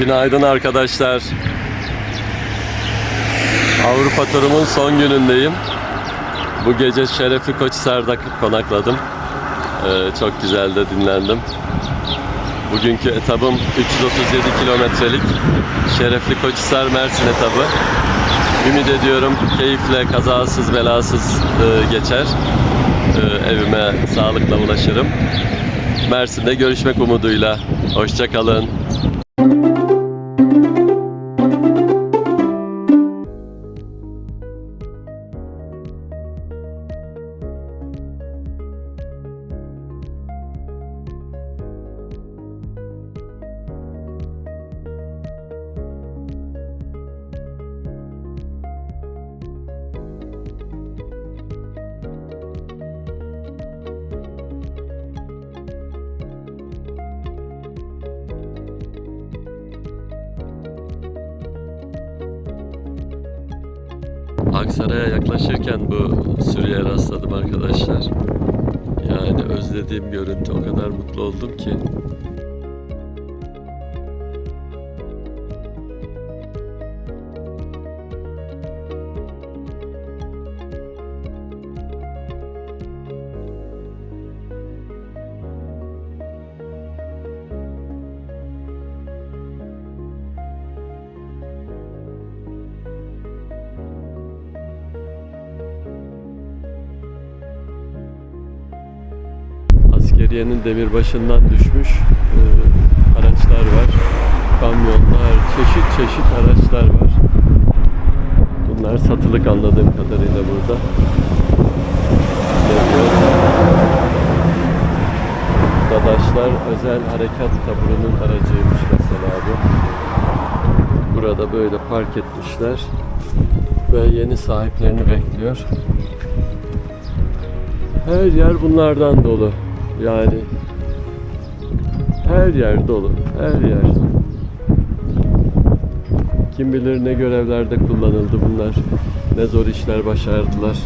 Günaydın arkadaşlar. Avrupa turumun son günündeyim. Bu gece Şerefli Koçhisar'da konakladım. Ee, çok güzel de dinlendim. Bugünkü etabım 337 kilometrelik Şerefli Koçhisar Mersin etabı. Ümit ediyorum keyifle, kazasız, belasız e, geçer. E, evime sağlıkla ulaşırım. Mersin'de görüşmek umuduyla. Hoşçakalın. Aksaray'a yaklaşırken bu sürüye rastladım arkadaşlar. Yani özlediğim görüntü o kadar mutlu oldum ki. Askeriyenin demirbaşından düşmüş e, araçlar var. Kamyonlar, çeşit çeşit araçlar var. Bunlar satılık anladığım kadarıyla burada. Dadaşlar özel harekat taburunun aracıymış mesela bu. Burada böyle park etmişler ve yeni sahiplerini bekliyor. Her yer bunlardan dolu. Yani her yer dolu. Her yer. Kim bilir ne görevlerde kullanıldı bunlar. Ne zor işler başardılar.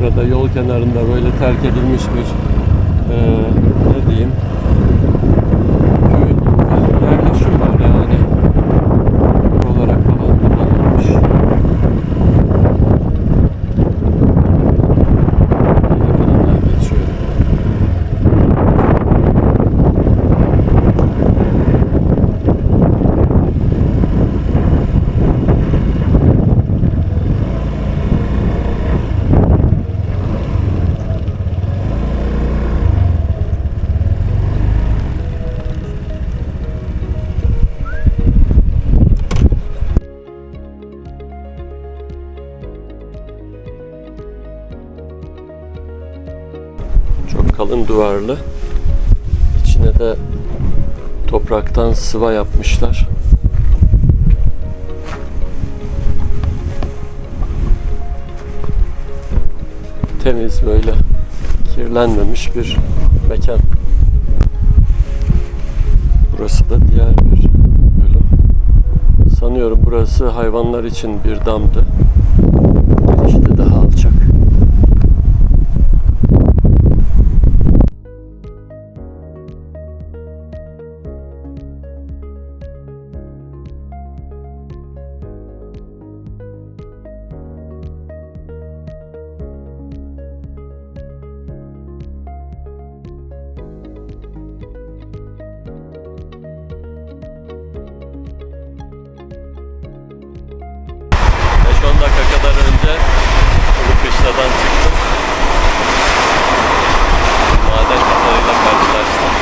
Burada yol kenarında böyle terk edilmiş bir eee, ne diyeyim kalın duvarlı. İçine de topraktan sıva yapmışlar. Temiz böyle kirlenmemiş bir mekan. Burası da diğer bir bölüm. Sanıyorum burası hayvanlar için bir damdı. Girişi önce Ulukışla'dan çıktım. Maden kafalarıyla karşılaştım.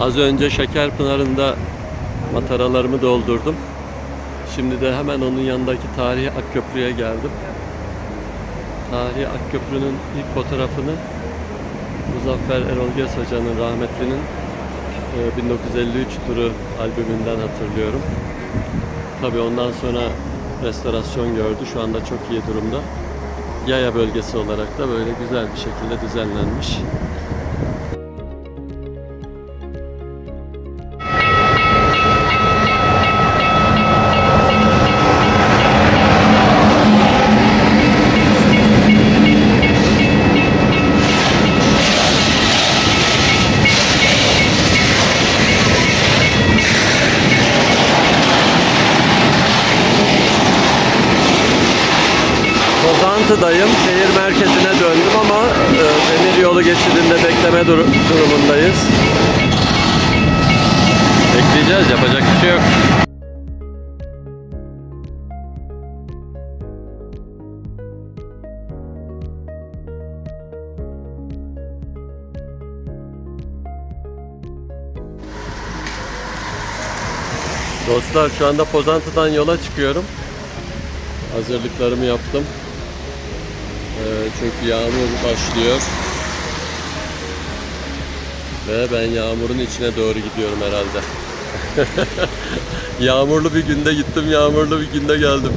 Az önce Şekerpınar'ında mataralarımı doldurdum. Şimdi de hemen onun yanındaki tarihi Akköprü'ye geldim. Tarihi Akköprü'nün ilk fotoğrafını Muzaffer Erol Gez Hoca'nın rahmetlinin e, 1953 turu albümünden hatırlıyorum. Tabii ondan sonra restorasyon gördü. Şu anda çok iyi durumda. Yaya bölgesi olarak da böyle güzel bir şekilde düzenlenmiş. Kozantı'dayım. Şehir merkezine döndüm ama e, demir yolu geçidinde bekleme dur- durumundayız. Bekleyeceğiz. Yapacak bir şey yok. Dostlar şu anda Pozantı'dan yola çıkıyorum. Hazırlıklarımı yaptım. Ee, çünkü yağmur başlıyor. Ve ben yağmurun içine doğru gidiyorum herhalde. yağmurlu bir günde gittim, yağmurlu bir günde geldim.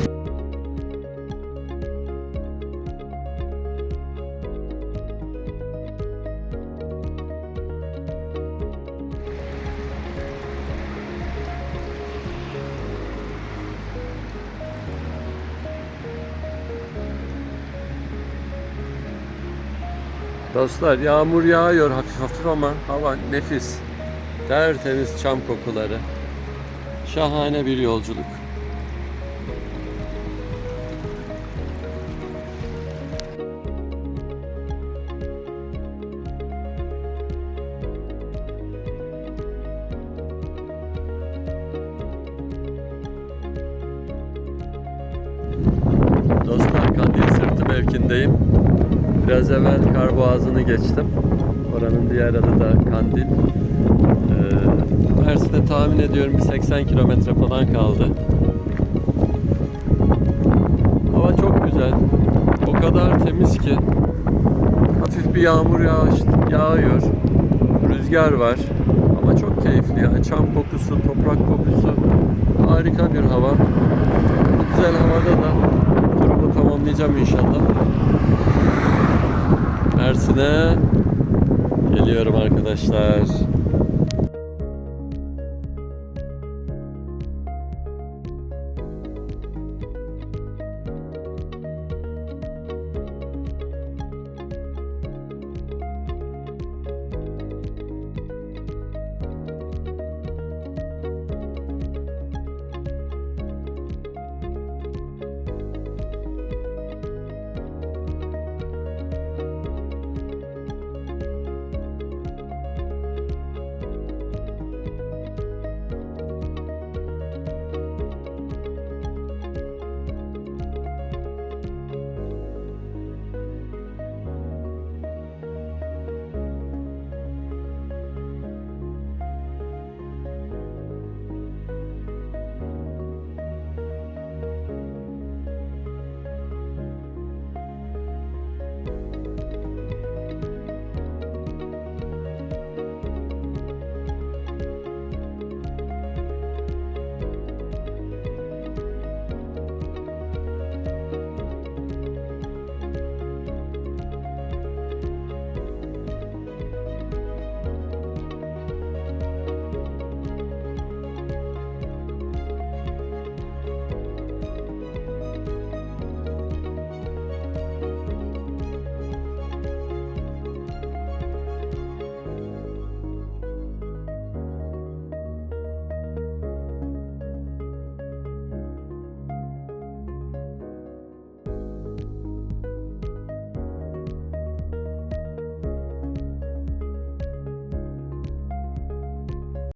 Dostlar yağmur yağıyor hafif hafif ama hava nefis. Tertemiz çam kokuları. Şahane bir yolculuk. Dostlar Kandil Sırtı mevkindeyim. Biraz evvel kar boğazını geçtim. Oranın diğer adı da Kandil. Ee, Mersin'e tahmin ediyorum bir 80 kilometre falan kaldı. Hava çok güzel. O kadar temiz ki. Hafif bir yağmur yağış, yağıyor. Rüzgar var. Ama çok keyifli yani. Çam kokusu, toprak kokusu. Harika bir hava. Bu güzel havada da turumu tamamlayacağım inşallah. Mersin'e geliyorum arkadaşlar.